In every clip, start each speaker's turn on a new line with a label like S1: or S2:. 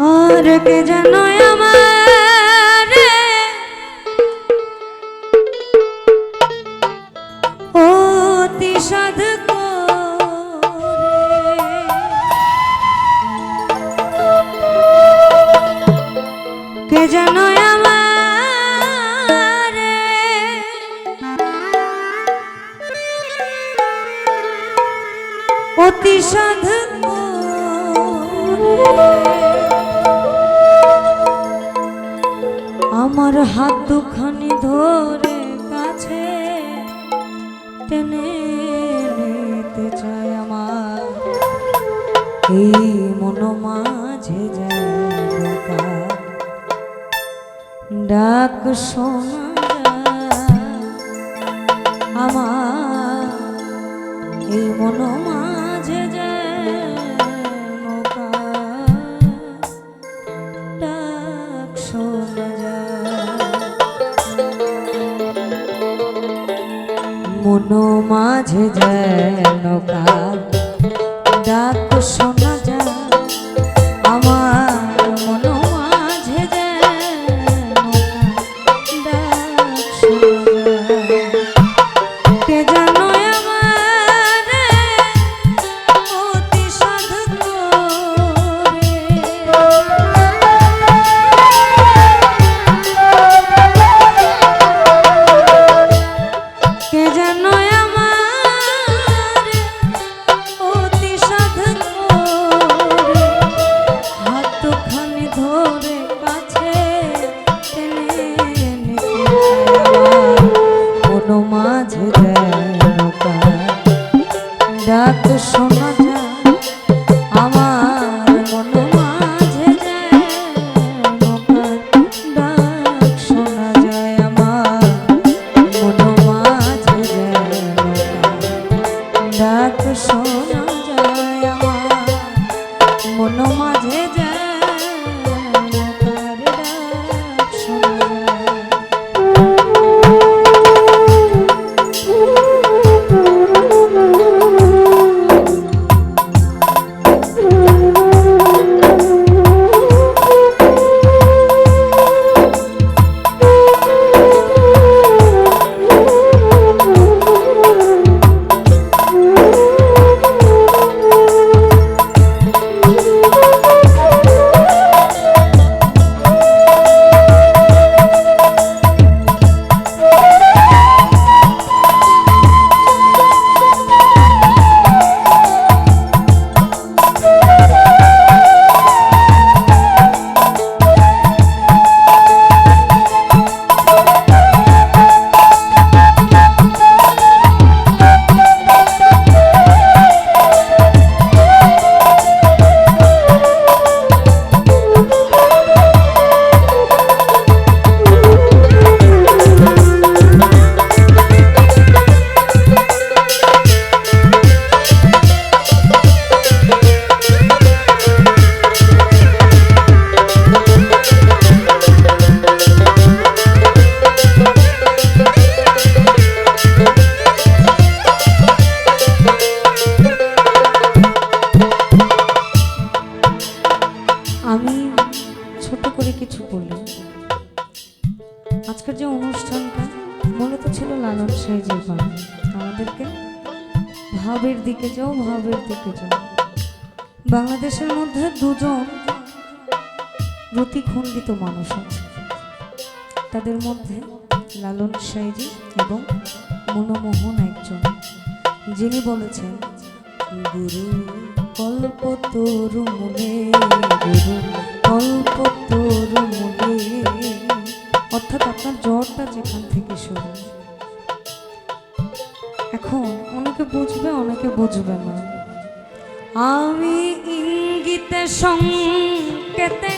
S1: আর কে যেন আমার? অতি সাধ কে যেন আমার? অতি সাধ আমার হাত দুখানি ধরে কাছে টেনে নিতে চায় আমার। এই মন মাঝে ডাক আমার এই মন মন মাঝে যেন নৌকা ডাক শোনা যায়। বাংলাদেশের মধ্যে দুজন রতিখণ্ডিত মানুষ আছে। তাদের মধ্যে লালন সাইজি এবং মনমোহন একজন। যিনি বলেছেন, গুরু, কল্প তরু মনে, গুরু, কল্প তরু মনে। অর্থাৎ আপনার জ্বরটা যেখান থেকে শুরু। এখন অনেকে বুঝবে অনেকে বুঝবে না। আমি ইঙ্গিতে সংকেতে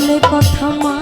S1: বলে কথা মা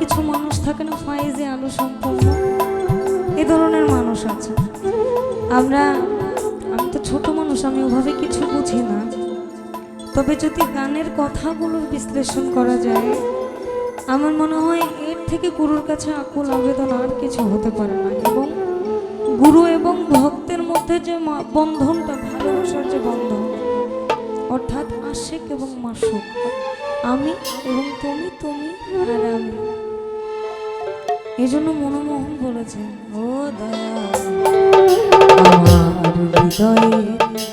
S1: কিছু মানুষ থাকে না, ফাইজে আলো সম্পন্ন। এ ধরনের মানুষ আছে। আমরা, আমি তো ছোট মানুষ, আমি ওভাবে কিছু বুঝি না। তবে যদি গানের কথাগুলোর বিশ্লেষণ করা যায়, আমার মনে হয় এর থেকে গুরুর কাছে আকুল আবেদন আর কিছু হতে পারে না। এবং গুরু এবং ভক্তের মধ্যে যে বন্ধনটা, ভালোবাসার যে বন্ধন, অর্থাৎ আশেক এবং মাসুক, আমি এবং তুমি তুমি আর আমি। এই জন্য মনমোহন বলেছে ও দয়া আমার হৃদয়ে